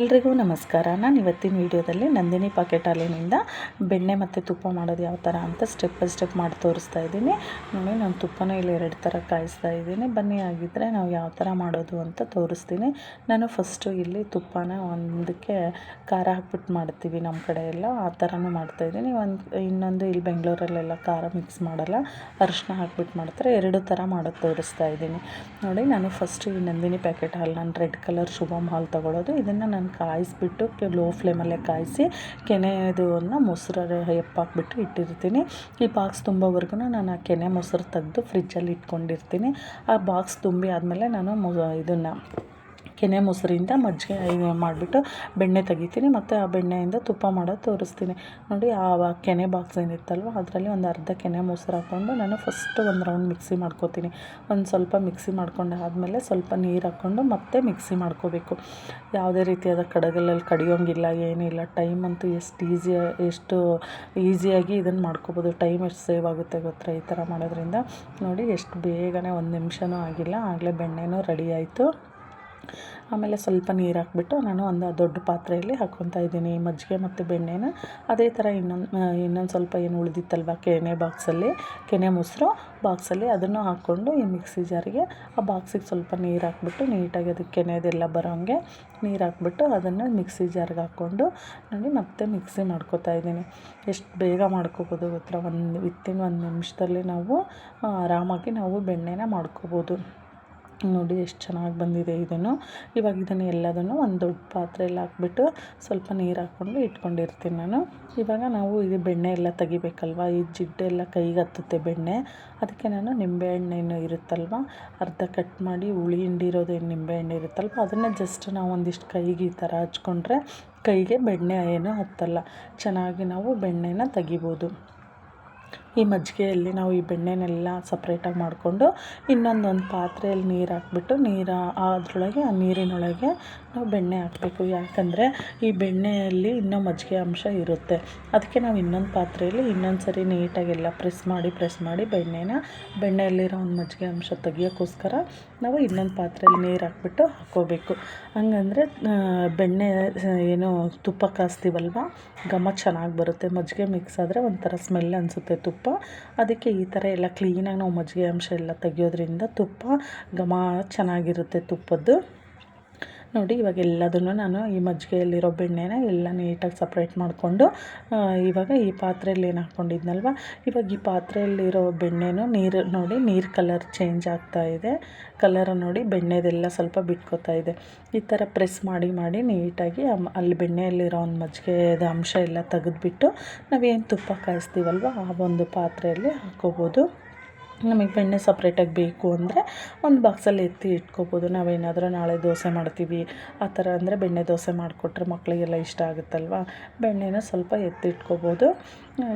ಎಲ್ರಿಗೂ ನಮಸ್ಕಾರ. ನಾನು ಇವತ್ತಿನ ವಿಡಿಯೋದಲ್ಲಿ ನಂದಿನಿ ಪಾಕೆಟ್ ಹಾಲಿನಿಂದ ಬೆಣ್ಣೆ ಮತ್ತು ತುಪ್ಪ ಮಾಡೋದು ಯಾವ ಥರ ಅಂತ ಸ್ಟೆಪ್ ಬೈ ಸ್ಟೆಪ್ ಮಾಡಿ ತೋರಿಸ್ತಾ ಇದ್ದೀನಿ. ನೋಡಿ, ನಾನು ತುಪ್ಪನ ಇಲ್ಲಿ ಎರಡು ಥರ ಕಾಯಿಸ್ತಾ ಇದ್ದೀನಿ. ಬನ್ನಿ ಆಗಿದ್ದರೆ ನಾವು ಯಾವ ಥರ ಮಾಡೋದು ಅಂತ ತೋರಿಸ್ತೀನಿ. ನಾನು ಫಸ್ಟು ಇಲ್ಲಿ ತುಪ್ಪನ ಒಂದಕ್ಕೆ ಖಾರ ಹಾಕ್ಬಿಟ್ಟು ಮಾಡ್ತೀವಿ ನಮ್ಮ ಕಡೆ ಎಲ್ಲ. ಆ ಥರನೂ ಮಾಡ್ತಾಯಿದ್ದೀನಿ ಒಂದು, ಇನ್ನೊಂದು ಇಲ್ಲಿ ಬೆಂಗಳೂರಲ್ಲೆಲ್ಲ ಖಾರ ಮಿಕ್ಸ್ ಮಾಡಲ್ಲ. ಅರಿಶಿನ ಹಾಕ್ಬಿಟ್ಟು ಮಾಡ್ತಾರೆ. ಎರಡು ಥರ ಮಾಡೋದು ತೋರಿಸ್ತಾ ಇದ್ದೀನಿ. ನೋಡಿ, ನಾನು ಫಸ್ಟು ಈ ನಂದಿನಿ ಪ್ಯಾಕೆಟ್ ಹಾಲು ನಾನು ರೆಡ್ ಕಲರ್ ಶುಭಮ್ ಹಾಲು ತೊಗೊಳ್ಳೋದು. ಇದನ್ನು ನಾನು ಕಾಯಿಸ್ಬಿಟ್ಟು ಲೋ ಫ್ಲೇಮಲ್ಲೇ ಕಾಯಿಸಿ ಕೆನೆದನ್ನು ಮೊಸರು ಎಪ್ಪಾಕ್ಬಿಟ್ಟು ಇಟ್ಟಿರ್ತೀನಿ. ಈ ಬಾಕ್ಸ್ ತುಂಬೋವರೆಗೂ ನಾನು ಆ ಕೆನೆ ಮೊಸರು ತೆಗೆದು ಫ್ರಿಜ್ಜಲ್ಲಿ ಇಟ್ಕೊಂಡಿರ್ತೀನಿ. ಆ ಬಾಕ್ಸ್ ತುಂಬಿ ಆದಮೇಲೆ ನಾನು ಇದನ್ನು ಕೆನೆ ಮೊಸರಿಂದ ಮಜ್ಜಿಗೆ ಇದು ಮಾಡಿಬಿಟ್ಟು ಬೆಣ್ಣೆ ತೆಗಿತೀನಿ ಮತ್ತು ಆ ಬೆಣ್ಣೆಯಿಂದ ತುಪ್ಪ ಮಾಡೋದು ತೋರಿಸ್ತೀನಿ. ನೋಡಿ, ಆ ಕೆನೆ ಬಾಕ್ಸ್ ಏನಿತ್ತಲ್ವ ಅದರಲ್ಲಿ ಒಂದು ಅರ್ಧ ಕೆನೆ ಮೊಸರು ಹಾಕ್ಕೊಂಡು ನಾನು ಫಸ್ಟ್ ಒಂದು ರೌಂಡ್ ಮಿಕ್ಸಿ ಮಾಡ್ಕೋತೀನಿ. ಒಂದು ಸ್ವಲ್ಪ ಮಿಕ್ಸಿ ಮಾಡ್ಕೊಂಡು ಆದಮೇಲೆ ಸ್ವಲ್ಪ ನೀರು ಹಾಕ್ಕೊಂಡು ಮತ್ತೆ ಮಿಕ್ಸಿ ಮಾಡ್ಕೋಬೇಕು. ಯಾವುದೇ ರೀತಿಯಾದ ಕಡಗಲಲ್ಲಿ ಕಡಿಯೋಂಗಿಲ್ಲ, ಏನಿಲ್ಲ. ಟೈಮ್ ಅಂತೂ ಎಷ್ಟು ಈಸಿ ಎಷ್ಟು ಈಸಿಯಾಗಿ ಇದನ್ನು ಮಾಡ್ಕೋಬೋದು. ಟೈಮ್ ಎಷ್ಟು ಸೇವ್ ಆಗುತ್ತೆ ಗೊತ್ತಾ ಈ ಥರ ಮಾಡೋದ್ರಿಂದ? ನೋಡಿ, ಎಷ್ಟು ಬೇಗನೆ ಒಂದು ನಿಮಿಷನೂ ಆಗಿಲ್ಲ. ಆಗಲೇ ಬೆಣ್ಣೆನೂ ರೆಡಿ ಆಯಿತು. ಆಮೇಲೆ ಸ್ವಲ್ಪ ನೀರು ಹಾಕ್ಬಿಟ್ಟು ನಾನು ಒಂದು ದೊಡ್ಡ ಪಾತ್ರೆಯಲ್ಲಿ ಹಾಕ್ಕೊತಾ ಇದ್ದೀನಿ. ಮಜ್ಜಿಗೆ ಮತ್ತು ಬೆಣ್ಣೆನ. ಅದೇ ಥರ ಇನ್ನೊಂದು ಇನ್ನೊಂದು ಸ್ವಲ್ಪ ಏನು ಉಳಿದಿತ್ತಲ್ವ ಕೆನೆ ಬಾಕ್ಸಲ್ಲಿ, ಕೆನೆ ಮೊಸರು ಬಾಕ್ಸಲ್ಲಿ ಅದನ್ನು ಹಾಕ್ಕೊಂಡು ಈ ಮಿಕ್ಸಿ ಜಾರಿಗೆ ಆ ಬಾಕ್ಸಿಗೆ ಸ್ವಲ್ಪ ನೀರು ಹಾಕ್ಬಿಟ್ಟು ನೀಟಾಗಿ ಅದಕ್ಕೆ ಕೆನೆದೆಲ್ಲ ಬರೋಂಗೆ ನೀರು ಹಾಕ್ಬಿಟ್ಟು ಅದನ್ನು ಮಿಕ್ಸಿ ಜಾರ್ಗೆ ಹಾಕ್ಕೊಂಡು ನೋಡಿ ಮತ್ತೆ ಮಿಕ್ಸಿ ಮಾಡ್ಕೊತಾ ಇದ್ದೀನಿ. ಎಷ್ಟು ಬೇಗ ಮಾಡ್ಕೋಬೋದು ಗೊತ್ತಾ? ಒಂದು, ವಿತ್ತಿನ ಒಂದು ನಿಮಿಷದಲ್ಲಿ ನಾವು ಆರಾಮಾಗಿ ನಾವು ಬೆಣ್ಣೆನ ಮಾಡ್ಕೋಬೋದು. ನೋಡಿ ಎಷ್ಟು ಚೆನ್ನಾಗಿ ಬಂದಿದೆ ಇದನ್ನು. ಇವಾಗ ಇದನ್ನು ಎಲ್ಲದನ್ನು ಒಂದು ದೊಡ್ಡ ಪಾತ್ರೆಯಲ್ಲಿ ಹಾಕ್ಬಿಟ್ಟು ಸ್ವಲ್ಪ ನೀರು ಹಾಕ್ಕೊಂಡು ಇಟ್ಕೊಂಡಿರ್ತೀನಿ ನಾನು. ಇವಾಗ ನಾವು ಇದು ಬೆಣ್ಣೆ ಎಲ್ಲ ತೆಗಿಬೇಕಲ್ವ? ಈ ಜಿಡ್ಡೆಲ್ಲ ಕೈಗೆ ಹತ್ತುತ್ತೆ ಬೆಣ್ಣೆ. ಅದಕ್ಕೆ ನಾನು ನಿಂಬೆಹಣ್ಣೇನು ಇರುತ್ತಲ್ವ? ಅರ್ಧ ಕಟ್ ಮಾಡಿ ಹುಳಿ ಹಿಂಡಿರೋದೇನು ನಿಂಬೆಹಣ್ಣು ಇರುತ್ತಲ್ವ? ಅದನ್ನೇ ಜಸ್ಟ್ ನಾವು ಒಂದಿಷ್ಟು ಕೈಗೆ ಈ ಥರ ಹಚ್ಕೊಂಡ್ರೆ ಕೈಗೆ ಬೆಣ್ಣೆ ಏನು ಹತ್ತಲ್ಲ. ಚೆನ್ನಾಗಿ ನಾವು ಬೆಣ್ಣೆನ ತೆಗಿಬೋದು. ಈ ಮಜ್ಜಿಗೆಯಲ್ಲಿ ನಾವು ಈ ಬೆಣ್ಣೆನೆಲ್ಲ ಸಪ್ರೇಟಾಗಿ ಮಾಡಿಕೊಂಡು ಇನ್ನೊಂದೊಂದು ಪಾತ್ರೆಯಲ್ಲಿ ನೀರು ಹಾಕ್ಬಿಟ್ಟು ನೀರು ಅದರೊಳಗೆ, ಆ ನೀರಿನೊಳಗೆ ನಾವು ಬೆಣ್ಣೆ ಹಾಕಬೇಕು. ಯಾಕಂದರೆ ಈ ಬೆಣ್ಣೆಯಲ್ಲಿ ಇನ್ನೂ ಮಜ್ಜಿಗೆ ಅಂಶ ಇರುತ್ತೆ. ಅದಕ್ಕೆ ನಾವು ಇನ್ನೊಂದು ಪಾತ್ರೆಯಲ್ಲಿ ಇನ್ನೊಂದು ಸರಿ ನೀಟಾಗೆಲ್ಲ ಪ್ರೆಸ್ ಮಾಡಿ ಪ್ರೆಸ್ ಮಾಡಿ ಬೆಣ್ಣೆನ ಬೆಣ್ಣೆಯಲ್ಲಿರೋ ಒಂದು ಮಜ್ಜಿಗೆ ಅಂಶ ತೆಗಿಯೋಕ್ಕೋಸ್ಕರ ನಾವು ಇನ್ನೊಂದು ಪಾತ್ರೆಯಲ್ಲಿ ನೀರು ಹಾಕ್ಬಿಟ್ಟು ಹಾಕ್ಕೋಬೇಕು. ಹಂಗಂದರೆ ಬೆಣ್ಣೆ ಏನು ತುಪ್ಪ ಕಾಸ್ತೀವಲ್ವ? ಘಮ ಚೆನ್ನಾಗಿ ಬರುತ್ತೆ. ಮಜ್ಜಿಗೆ ಮಿಕ್ಸ್ ಆದರೆ ಒಂಥರ ಸ್ಮೆಲ್ ಅನಿಸುತ್ತೆ ತುಪ್ಪ. ಅದಕ್ಕೆ ಈ ಥರ ಎಲ್ಲ ಕ್ಲೀನಾಗಿ ನಾವು ಮಜ್ಜಿಗೆ ಅಂಶ ಎಲ್ಲ ತೆಗಿಯೋದ್ರಿಂದ ತುಪ್ಪ ಘಮ ಚೆನ್ನಾಗಿರುತ್ತೆ ತುಪ್ಪದ್ದು. ನೋಡಿ, ಇವಾಗ ಎಲ್ಲದನ್ನು ನಾನು ಈ ಮಜ್ಜಿಗೆಯಲ್ಲಿರೋ ಬೆಣ್ಣೆನ ಎಲ್ಲ ನೀಟಾಗಿ ಸಪ್ರೇಟ್ ಮಾಡಿಕೊಂಡು ಇವಾಗ ಈ ಪಾತ್ರೆಯಲ್ಲಿ ಏನು ಹಾಕ್ಕೊಂಡಿದ್ನಲ್ವ ಇವಾಗ ಈ ಪಾತ್ರೆಯಲ್ಲಿರೋ ಬೆಣ್ಣೆನೂ ನೀರು, ನೋಡಿ, ನೀರು ಕಲರ್ ಚೇಂಜ್ ಆಗ್ತಾ ಇದೆ. ಕಲರ್ ನೋಡಿ ಬೆಣ್ಣೆದೆಲ್ಲ ಸ್ವಲ್ಪ ಬಿಟ್ಕೋತಾ ಇದೆ. ಈ ಥರ ಪ್ರೆಸ್ ಮಾಡಿ ಮಾಡಿ ನೀಟಾಗಿ ಅಲ್ಲಿ ಬೆಣ್ಣೆಯಲ್ಲಿರೋ ಒಂದು ಮಜ್ಜಿಗೆದ ಅಂಶ ಎಲ್ಲ ತೆಗೆದ್ಬಿಟ್ಟು ನಾವೇನು ತುಪ್ಪ ಕಾಯಿಸ್ತೀವಲ್ವ, ಆ ಒಂದು ಪಾತ್ರೆಯಲ್ಲಿ ಹಾಕ್ಕೋಬೋದು ನಮಗೆ ಬೆಣ್ಣೆ ಸಪ್ರೇಟಾಗಿ ಬೇಕು ಅಂದರೆ ಒಂದು ಬಾಕ್ಸಲ್ಲಿ ಎತ್ತಿ ಇಟ್ಕೋಬೋದು. ನಾವೇನಾದರೂ ನಾಳೆ ದೋಸೆ ಮಾಡ್ತೀವಿ. ಆ ಥರ ಅಂದರೆ ಬೆಣ್ಣೆ ದೋಸೆ ಮಾಡಿಕೊಟ್ರೆ ಮಕ್ಕಳಿಗೆಲ್ಲ ಇಷ್ಟ ಆಗುತ್ತಲ್ವ? ಬೆಣ್ಣೆನ ಸ್ವಲ್ಪ ಎತ್ತಿ ಇಟ್ಕೋಬೋದು.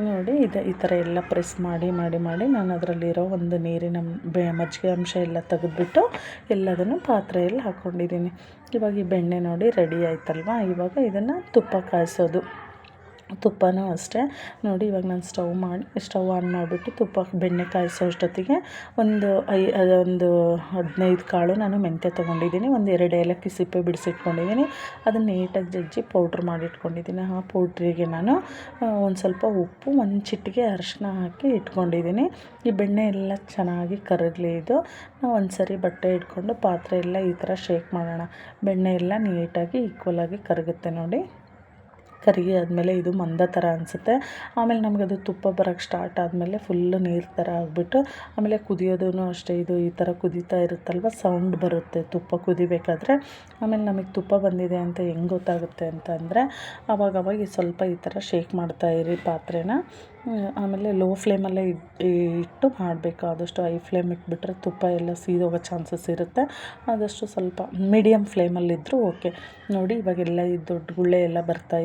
ನೋಡಿ, ಇದು ಈ ಥರ ಎಲ್ಲ ಪ್ರೆಸ್ ಮಾಡಿ ಮಾಡಿ ಮಾಡಿ ನಾನು ಅದರಲ್ಲಿರೋ ಒಂದು ನೀರಿನ ಬೆ, ಮಜ್ಜಿಗೆ ಅಂಶ ಎಲ್ಲ ತೆಗೆದ್ಬಿಟ್ಟು ಎಲ್ಲದನ್ನು ಪಾತ್ರೆಯಲ್ಲಿ ಹಾಕ್ಕೊಂಡಿದ್ದೀನಿ. ಇವಾಗ ಈ ಬೆಣ್ಣೆ ನೋಡಿ ರೆಡಿ ಆಯ್ತಲ್ವ? ಇವಾಗ ಇದನ್ನು ತುಪ್ಪ ಕಾಯಿಸೋದು. ತುಪ್ಪನೂ ಅಷ್ಟೇ. ನೋಡಿ, ಇವಾಗ ನಾನು ಸ್ಟವ್ ಮಾಡಿ, ಸ್ಟವ್ ಆನ್ ಮಾಡಿಬಿಟ್ಟು ತುಪ್ಪ, ಬೆಣ್ಣೆ ಕಾಯಿಸೋ ಅಷ್ಟೊತ್ತಿಗೆ ಒಂದು ಐ ಒಂದು ಹದಿನೈದು ಕಾಳು ನಾನು ಮೆಂತ್ಯ ತೊಗೊಂಡಿದ್ದೀನಿ. ಒಂದು ಎರಡು ಏಲಕ್ಕಿ ಸಿಪ್ಪೆ ಬಿಡಿಸಿಟ್ಕೊಂಡಿದ್ದೀನಿ. ಅದನ್ನು ನೀಟಾಗಿ ಜಜ್ಜಿ ಪೌಡ್ರ್ ಮಾಡಿಟ್ಕೊಂಡಿದ್ದೀನಿ. ಆ ಪೌಡ್ರಿಗೆ ನಾನು ಒಂದು ಸ್ವಲ್ಪ ಉಪ್ಪು, ಒಂದು ಚಿಟ್ಟಿಗೆ ಅರಿಶಿನ ಹಾಕಿ ಇಟ್ಕೊಂಡಿದ್ದೀನಿ. ಈ ಬೆಣ್ಣೆ ಎಲ್ಲ ಚೆನ್ನಾಗಿ ಕರಗಲಿ ಇದು. ನಾವು ಒಂದು ಸರಿ ಬಟ್ಟೆ ಇಟ್ಕೊಂಡು ಪಾತ್ರೆ ಎಲ್ಲ ಈ ಥರ ಶೇಕ್ ಮಾಡೋಣ. ಬೆಣ್ಣೆ ಎಲ್ಲ ನೀಟಾಗಿ ಈಕ್ವಲಾಗಿ ಕರಗುತ್ತೆ ನೋಡಿ. ಕರಗಿ ಆದಮೇಲೆ ಇದು ಮಂದ ಥರ ಅನಿಸುತ್ತೆ. ಆಮೇಲೆ ನಮಗೆ ಅದು ತುಪ್ಪ ಬರೋಕ್ಕೆ ಸ್ಟಾರ್ಟ್ ಆದಮೇಲೆ ಫುಲ್ಲು ನೀರು ಥರ ಆಗಿಬಿಟ್ಟು, ಆಮೇಲೆ ಕುದಿಯೋದೂ ಅಷ್ಟೇ, ಇದು ಈ ಥರ ಕುದೀತಾ ಇರುತ್ತಲ್ವ ಸೌಂಡ್ ಬರುತ್ತೆ ತುಪ್ಪ ಕುದಿಬೇಕಾದ್ರೆ. ಆಮೇಲೆ ನಮಗೆ ತುಪ್ಪ ಬಂದಿದೆ ಅಂತ ಹೆಂಗೆ ಗೊತ್ತಾಗುತ್ತೆ ಅಂತ ಅಂದರೆ ಅವಾಗ ಅವಾಗ ಸ್ವಲ್ಪ ಈ ಥರ ಶೇಕ್ ಮಾಡ್ತಾಯಿರಿ ಪಾತ್ರೆನ. ಆಮೇಲೆ ಲೋ ಫ್ಲೇಮಲ್ಲೇ ಇಟ್ಟು ಮಾಡಬೇಕು. ಆದಷ್ಟು ಐ ಫ್ಲೇಮ್ ಇಟ್ಬಿಟ್ರೆ ತುಪ್ಪ ಎಲ್ಲ ಸೀದೋಗೋ ಚಾನ್ಸಸ್ ಇರುತ್ತೆ. ಆದಷ್ಟು ಸ್ವಲ್ಪ ಮೀಡಿಯಮ್ ಫ್ಲೇಮಲ್ಲಿದ್ದರೂ ಓಕೆ ನೋಡಿ, ಇವಾಗೆಲ್ಲ ಈ ದೊಡ್ಡ ಗುಳ್ಳೆ ಎಲ್ಲ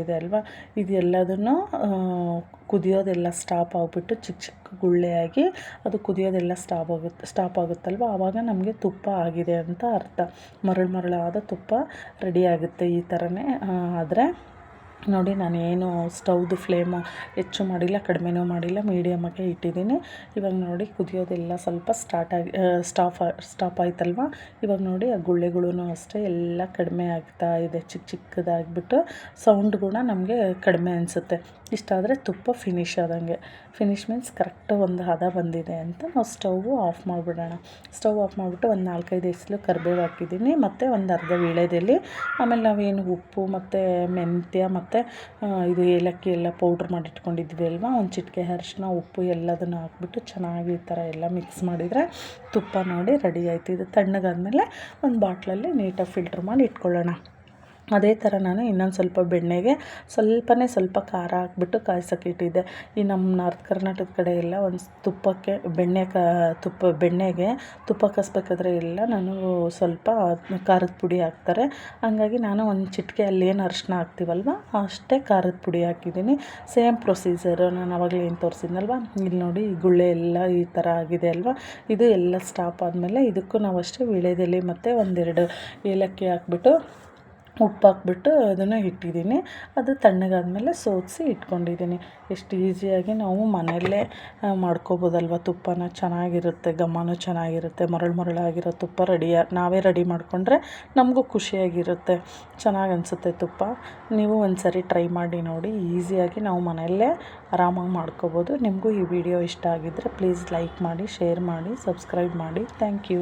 ಇದೆ ಅಲ್ವಾ? ಇದು ಎಲ್ಲದನ್ನು ಕುದಿಯೋದೆಲ್ಲ ಸ್ಟಾಪ್ ಆಗಿಬಿಟ್ಟು ಚಿಕ್ಕ ಚಿಕ್ಕ ಗುಳ್ಳೆಯಾಗಿ ಅದು ಕುದಿಯೋದೆಲ್ಲ ಸ್ಟಾಪ್ ಆಗುತ್ತೆ ಸ್ಟಾಪ್ ಆಗುತ್ತಲ್ವ? ಆವಾಗ ನಮಗೆ ತುಪ್ಪ ಆಗಿದೆ ಅಂತ ಅರ್ಥ. ಮರಳು ಮರಳಾದ ತುಪ್ಪ ರೆಡಿ ಆಗುತ್ತೆ ಈ ಥರನೇ ಆದರೆ ನೋಡಿ ನಾನೇನು ಸ್ಟವ್ದು ಫ್ಲೇಮ ಹೆಚ್ಚು ಮಾಡಿಲ್ಲ, ಕಡಿಮೆನೂ ಮಾಡಿಲ್ಲ ಮೀಡಿಯಮ್ಮಾಗೆ ಇಟ್ಟಿದ್ದೀನಿ. ಇವಾಗ ನೋಡಿ, ಕುದಿಯೋದೆಲ್ಲ ಸ್ವಲ್ಪ ಸ್ಟಾರ್ಟ್ ಆಗಿ ಸ್ಟಾಫ್, ಸ್ಟಾಪ್ ಆಯ್ತಲ್ವ? ಇವಾಗ ನೋಡಿ, ಆ ಗುಳ್ಳೆಗಳೂ ಅಷ್ಟೇ ಎಲ್ಲ ಕಡಿಮೆ ಆಗ್ತಾ ಇದೆ, ಚಿಕ್ಕ ಚಿಕ್ಕದಾಗಿಬಿಟ್ಟು ಸೌಂಡ್ ಕೂಡ ನಮಗೆ ಕಡಿಮೆ ಅನಿಸುತ್ತೆ. ಇಷ್ಟಾದರೆ ತುಪ್ಪ ಫಿನಿಶ್ ಆದಂಗೆ. ಫಿನಿಷ್ ಮೀನ್ಸ್ ಕರೆಕ್ಟ್ ಒಂದು ಹದ ಬಂದಿದೆ ಅಂತ ನಾವು ಸ್ಟವ್ ಆಫ್ ಮಾಡಿಬಿಡೋಣ. ಸ್ಟವ್ ಆಫ್ ಮಾಡಿಬಿಟ್ಟು ಒಂದು ನಾಲ್ಕೈದು ಎಸ್ಲು ಕರ್ಬೇವು ಹಾಕಿದ್ದೀನಿ. ಮತ್ತು ಒಂದು ಅರ್ಧ ವೀಳ್ಯದೆಲೆ ಆಮೇಲೆ ನಾವೇನು ಉಪ್ಪು ಮತ್ತು ಮೆಂತ್ಯ ಮತ್ತು ಇದು ಏಲಕ್ಕಿ ಎಲ್ಲ ಪೌಡ್ರ್ ಮಾಡಿ ಇಟ್ಕೊಂಡಿದ್ವಿ ಅಲ್ವಾ? ಒಂದು ಚಿಟಿಕೆ ಅರಿಶಿನ, ಉಪ್ಪು ಎಲ್ಲದನ್ನು ಹಾಕ್ಬಿಟ್ಟು ಚೆನ್ನಾಗಿ ಈ ಥರ ಎಲ್ಲ ಮಿಕ್ಸ್ ಮಾಡಿದರೆ ತುಪ್ಪ ನೋಡಿ ರೆಡಿ ಆಯ್ತು. ಇದು ತಣ್ಣಗಾದ್ಮೇಲೆ ಒಂದು ಬಾಟ್ಲಲ್ಲಿ ನೀಟಾಗಿ ಫಿಲ್ಟ್ರ್ ಮಾಡಿ ಇಟ್ಕೊಳ್ಳೋಣ. ಅದೇ ಥರ ನಾನು ಇನ್ನೊಂದು ಸ್ವಲ್ಪ ಬೆಣ್ಣೆಗೆ ಸ್ವಲ್ಪನೇ ಸ್ವಲ್ಪ ಖಾರ ಹಾಕ್ಬಿಟ್ಟು ಕಾಯ್ಸೋಕೆ ಇಟ್ಟಿದ್ದೆ ಈ ನಮ್ಮ ನಾರ್ತ್ ಕರ್ನಾಟಕದ ಕಡೆ ಎಲ್ಲ ಒಂದು ತುಪ್ಪಕ್ಕೆ ಬೆಣ್ಣೆ ಕ ತುಪ್ಪ, ಬೆಣ್ಣೆಗೆ ತುಪ್ಪ ಕಾಯಿಸ್ಬೇಕಾದ್ರೆ ಎಲ್ಲ ನಾನು ಸ್ವಲ್ಪ ಖಾರದ ಪುಡಿ ಹಾಕ್ತಾರೆ. ಹಂಗಾಗಿ ನಾನು ಒಂದು ಚಿಟಿಕೆ ಏನು ಅರಿಶಿನ ಹಾಕ್ತೀವಲ್ವ, ಅಷ್ಟೇ ಖಾರದ ಪುಡಿ ಹಾಕಿದ್ದೀನಿ. ಸೇಮ್ ಪ್ರೊಸೀಜರು ನಾನು ಆವಾಗಲೇ ಏನು ತೋರಿಸಿದ್ನಲ್ವ, ಇಲ್ಲಿ ನೋಡಿ ಈ ಗುಳ್ಳೆ ಎಲ್ಲ ಈ ಥರ ಆಗಿದೆ ಅಲ್ವಾ, ಇದು ಎಲ್ಲ ಸ್ಟಾಪ್ ಆದಮೇಲೆ ಇದಕ್ಕೂ ನಾವು ಅಷ್ಟೇ ವೀಳ್ಯದೆಲೆ ಮತ್ತು ಒಂದೆರಡು ಏಲಕ್ಕಿ ಹಾಕ್ಬಿಟ್ಟು ಉಪ್ಪು ಹಾಕ್ಬಿಟ್ಟು ಅದನ್ನು ಇಟ್ಟಿದ್ದೀನಿ. ಅದು ತಣ್ಣಗಾದ್ಮೇಲೆ ಸೋಸಿ ಇಟ್ಕೊಂಡಿದ್ದೀನಿ. ಎಷ್ಟು ಈಸಿಯಾಗಿ ನಾವು ಮನೆಯಲ್ಲೇ ಮಾಡ್ಕೋಬೋದಲ್ವ ತುಪ್ಪನ? ಚೆನ್ನಾಗಿರುತ್ತೆ ಘಮನೂ ಚೆನ್ನಾಗಿರುತ್ತೆ, ಮರಳು ಮರಳಾಗಿರೋ ತುಪ್ಪ ರೆಡಿ ನಾವೇ ರೆಡಿ ಮಾಡಿಕೊಂಡ್ರೆ ನಮಗೂ ಖುಷಿಯಾಗಿರುತ್ತೆ. ಚೆನ್ನಾಗಿ ಅನಿಸುತ್ತೆ ತುಪ್ಪ. ನೀವು ಒಂದು ಸರಿ ಟ್ರೈ ಮಾಡಿ ನೋಡಿ. ಈಸಿಯಾಗಿ ನಾವು ಮನೆಯಲ್ಲೇ ಆರಾಮಾಗಿ ಮಾಡ್ಕೋಬೋದು. ನಿಮಗೂ ಈ ವಿಡಿಯೋ ಇಷ್ಟ ಆಗಿದ್ದರೆ ಪ್ಲೀಸ್ ಲೈಕ್ ಮಾಡಿ, ಶೇರ್ ಮಾಡಿ, ಸಬ್ಸ್ಕ್ರೈಬ್ ಮಾಡಿ. Thank you.